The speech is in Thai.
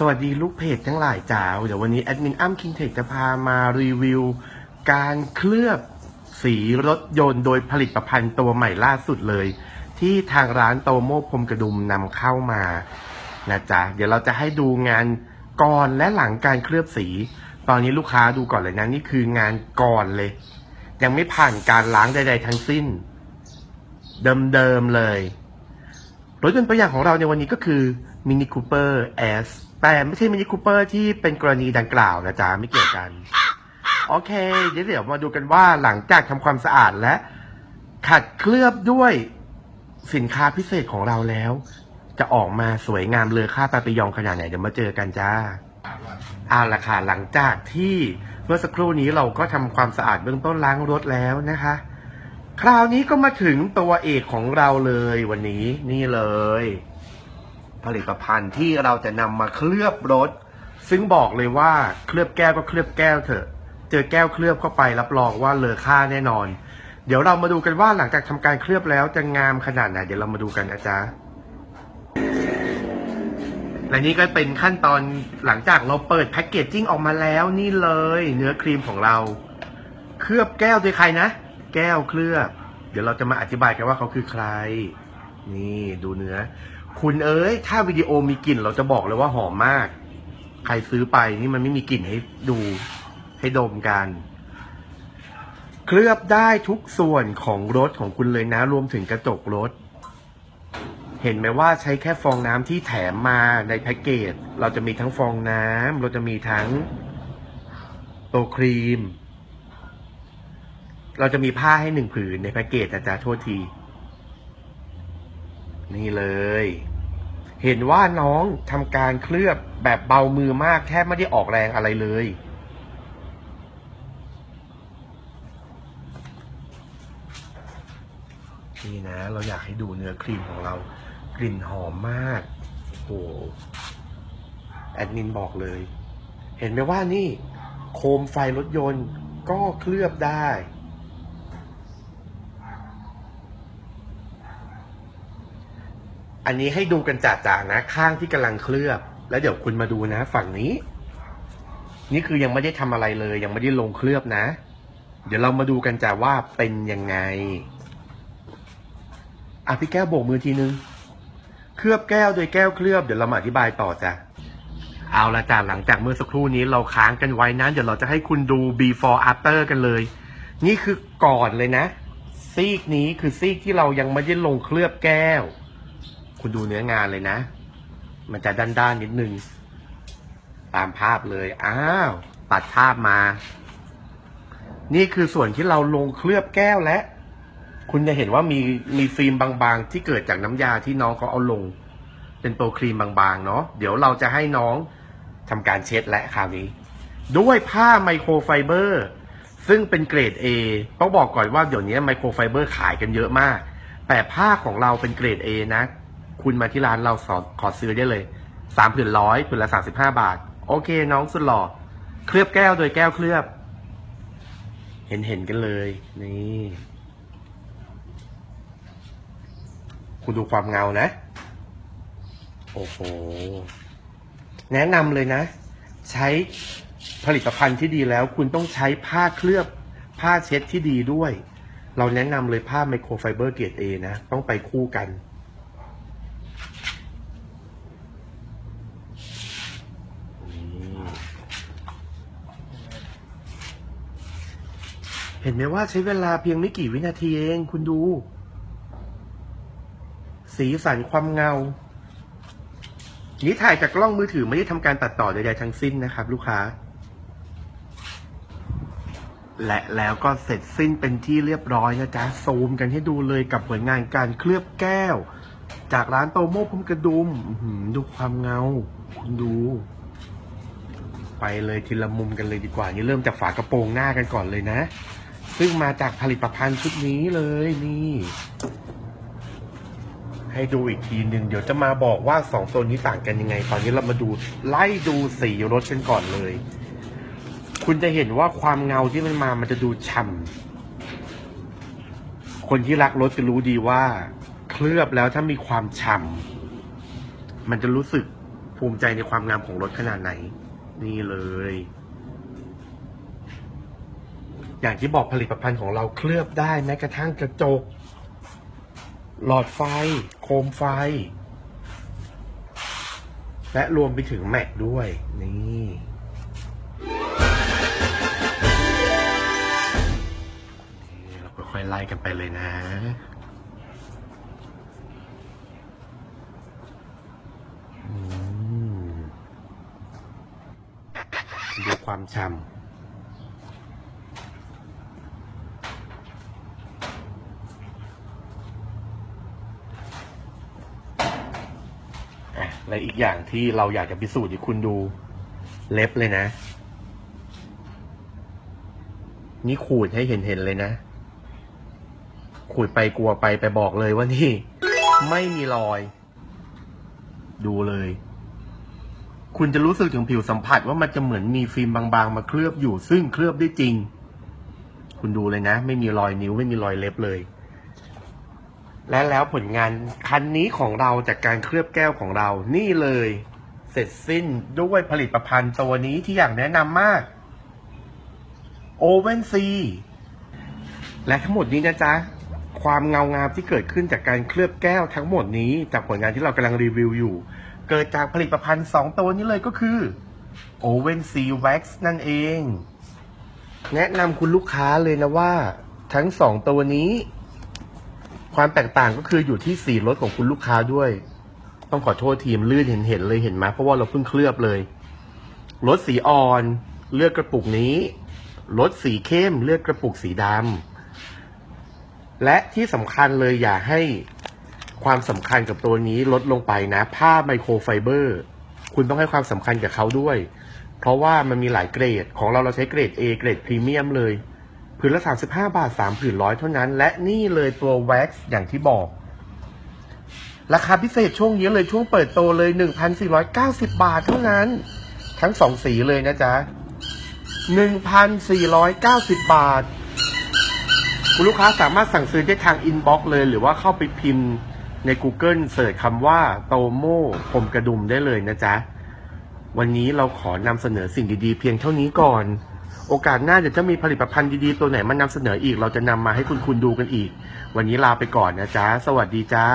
สวัสดีลูกเพจทั้งหลายจ๋าเดี๋ยววันนี้แอดมินอ้ำคิงเทคจะพามารีวิว การเคลือบสีรถยนต์โดยผลิตภัณฑ์ตัวใหม่ล่าสุดเลย ที่ทางร้านโตโมพรมกระดุมนำเข้ามานะจ๊ะเดี๋ยวเราจะให้ดูงานก่อนและหลังการเคลือบสี ตอนนี้ลูกค้าดูก่อนเลยนะนี่คืองานก่อนเลย ยังไม่ผ่านการล้างใด ๆ ทั้งสิ้น เดิมๆเลยรถยนต์ตัวอย่างของเราในวันนี้ก็คือ Mini Cooper S แต่ไม่ใช่ Mini Cooper ที่เป็นกรณีดังกล่าวนะจ๊ะ ไม่เกี่ยวกัน โอเค เดี๋ยวเดี๋ยวมาดูกันว่าหลังจากทำความสะอาดและ ขัดเคลือบด้วยสินค้าพิเศษของเราแล้ว จะออกมาสวยงามเลอค่าตาปิยองขนาดไหน เดี๋ยวมาเจอกันจ้าเอาละค่ะหลังจากที่เมื่อสักครู่นี้เราก็ทำความสะอาดเบื้องต้นล้างรถแล้วนะคะ คราวนี้ก็มาถึงตัวเอกของเราเลยวันนี้นี่เลย ผลิตภัณฑ์ที่เราจะนำมาเคลือบรถ ซึ่งบอกเลยว่าเคลือบแก้วก็เคลือบแก้วเถอะ เจอแก้วเคลือบเข้าไปรับรองว่าเลอค่าแน่นอน เดี๋ยวเรามาดูกันว่าหลังจากทำการเคลือบแล้วจะงามขนาดไหนเดี๋ยวเรามาดูกันนะจ๊ะและนี่ก็เป็นขั้นตอนหลังจากเราเปิดแพ็กเกจจิ้งออกมาแล้วนี่เลยเนื้อครีมของเรา เคลือบแก้วโดยใครนะ แก้วเคลือบ เดี๋ยวเราจะมาอธิบายกันว่าเขาคือใคร นี่ดูเนื้อ คุณเอ้ย ถ้าวิดีโอมีกลิ่นเราจะบอกเลยว่าหอมมาก ใครซื้อไปนี่มันไม่มีกลิ่นให้ดูให้ดมกัน เคลือบได้ทุกส่วนของรถของคุณเลยนะ รวมถึงกระจกรถ เห็นไหมว่าใช้แค่ฟองน้ำที่แถมมาในแพ็กเกจ เราจะมีทั้งฟองน้ำเราจะมีทั้งตัวครีม เราจะมีผ้าให้หนึ่งผืนในแพ็กเกจนะจ๊ะโทษที นี่เลย เห็นว่าน้องทำการเคลือบแบบเบามือมากแทบไม่ได้ออกแรงอะไรเลยนี่นะ เราอยากให้ดูเนื้อครีมของเรา กลิ่นหอมมากโอ้แอดมินบอกเลย เห็นไหมว่านี่ โคมไฟรถยนต์ก็เคลือบได้ อันนี้ให้ดูกันจ่าๆนะ ข้างที่กำลังเคลือบ แล้วเดี๋ยวคุณมาดูนะ ฝั่งนี้ นี่คือยังไม่ได้ทำอะไรเลย ยังไม่ได้ลงเคลือบนะ เดี๋ยวเรามาดูกันจ่าว่าเป็นยังไงอะพี่แก้วโบกมือทีนึง เคลือบแก้วโดยแก้วเคลือบเดี๋ยวเรามาอธิบายต่อจ้ะเอาละจ้ะหลังจากเมื่อสักครู่นี้เราค้างกันไว้นะเดี๋ยวเราจะให้คุณดู before after กันเลย นี่คือก่อนเลยนะ ซีกนี้คือซีกที่เรายังไม่ได้ลงเคลือบแก้ว คุณดูเนื้องานเลยนะ มันจะด้านๆนนิดนึง ตามภาพเลย อ้าว ตัดภาพมา นี่คือส่วนที่เราลงเคลือบแก้วและ คุณจะเห็นว่ามีมีฟิล์มบางๆ ที่เกิดจากน้ำยาที่น้องเขาเอาลง เป็นตัวครีมบางๆ เนาะ เดี๋ยวเราจะให้น้องทำการเช็ดและคราวนี้ ด้วยผ้าไมโครไฟเบอร์ ซึ่งเป็นเกรด A ต้องบอกก่อนว่าเดี๋ยวนี้ไมโครไฟเบอร์ขายกันเยอะมาก แต่ผ้าของเราเป็นเกรด A นะ คุณมาที่ร้านเราสอขอซื้อได้เลยสามผืนร้อยผืนละสามสิบห้าบาท โอเค น้องสุดหล่อ เคลือบแก้วโดยแก้วเคลือบ เห็นเห็นๆกันเลย นี่ คุณดูความเงานะ โอ้โห แนะนำเลยนะ ใช้ผลิตภัณฑ์ที่ดีแล้ว คุณต้องใช้ผ้าเคลือบ ผ้าเช็ดที่ดีด้วย เราแนะนำเลยผ้าไมโครไฟเบอร์เกรด A นะ ต้องไปคู่กัน ห็นไหมว่าใช้เวลาเพียงไม่กี่วินาทีเอง คุณดู สีสันความเงา นี้ถ่ายจากกล้องมือถือไม่ได้ทำการตัดต่อใดๆทั้งสิ้นนะครับ ลูกค้า และแล้วก็เสร็จสิ้นเป็นที่เรียบร้อยนะจ๊ะซูมกันให้ดูเลยกับผลงานการเคลือบแก้ว จากร้านโตโม่พรมกระดุมดูความเงา คุณดูไปเลยทีละมุมกันเลยดีกว่า นี่เริ่มจากฝากระโปรงหน้ากันก่อนเลยนะ ซึ่งมาจากผลิตภัณฑ์ชุดนี้เลยนี่ ให้ดูอีกทีหนึ่งเดี๋ยวจะมาบอกว่าสองตัวนี้ต่างกันยังไง ตอนนี้เรามาดูไล่ดูสีรถกันก่อนเลย คุณจะเห็นว่าความเงาที่มันมามันจะดูฉ่ำคนที่รักรถจะรู้ดีว่า เคลือบแล้วถ้ามีความฉ่ำมันจะรู้สึกภูมิใจในความงามของรถขนาดไหน นี่เลย อย่างที่บอกผลิตภัณฑ์ของเราเคลือบได้แม้กระทั่งกระจก หลอดไฟ โคมไฟ และรวมไปถึงแม็กด้วย นี่เราค่อยๆไล่กันไปเลยนะดูความฉ่ำ และอีกอย่างที่เราอยากจะพิสูจน์ให้คุณดูเล็บเลยนะ นี่ขูดให้เห็นเห็นๆเลยนะ ขูดไปกลัวไปไปบอกเลยว่านี่ ไม่มีรอย ดูเลย คุณจะรู้สึกถึงผิวสัมผัสว่ามันจะเหมือนมีฟิล์มบางๆ มาเคลือบอยู่ซึ่งเคลือบได้จริง คุณดูเลยนะ ไม่มีรอยนิ้วไม่มีรอยเล็บเลย และแล้วผลงานคันนี้ของเราจากการเคลือบแก้วของเรา นี่เลย เสร็จสิ้นด้วยผลิตภัณฑ์ตัวนี้ที่อยากแนะนำมากโอเวนซีและทั้งหมดนี้นะจ๊ะ ความเงางามที่เกิดขึ้นจากการเคลือบแก้วทั้งหมดนี้ จากผลงานที่เรากำลังรีวิวอยู่ เกิดจากผลิตภัณฑ์ 2 ตัวนี้เลยก็คือ Oven C Wax นั่นเอง แนะนำคุณลูกค้าเลยนะว่า ทั้ง 2 ตัวนี้ ความแตกต่างก็คืออยู่ที่สีรถของคุณลูกค้าด้วย ต้องขอโทษทีมลื่นเห็นเห็นๆเลยเห็นไหมเพราะว่าเราเพิ่งเคลือบเลยรถสีอ่อนเลือกกระปุกนี้รถสีเข้มเลือกกระปุกสีดำและที่สำคัญเลยอย่าให้ความสำคัญกับตัวนี้ลดลงไปนะ ผ้าไมโครไฟเบอร์ คุณต้องให้ความสำคัญกับเขาด้วย เพราะว่ามันมีหลายเกรดของเราเราใช้เกรด A เกรดพรีเมียมเลย ผืนละ 35 บาท 3 ผืนร้อยเท่านั้น และนี่เลยตัวแว็กซ์อย่างที่บอก ราคาพิเศษช่วงนี้เลยช่วงเปิดโตเลย 1,490 บาทเท่านั้น ทั้งสองสีเลยนะจ๊ะ 1,490 บาท คุณลูกค้าสามารถสั่งซื้อได้ทางอินบ็อกซ์เลย หรือว่าเข้าไปพิมพ์ใน Google เสิร์ชคำว่าโตโม่ผมกระดุมได้เลยนะจ๊ะ วันนี้เราขอนำเสนอสิ่งดีๆ เพียงเท่านี้ก่อน โอกาสหน้าเดี๋ยวจะมีผลิตภัณฑ์ดีๆ ตัวไหนมานำเสนออีก เราจะนำมาให้คุณคุณดูกันอีก วันนี้ลาไปก่อนนะจ๊ะ สวัสดีจ้า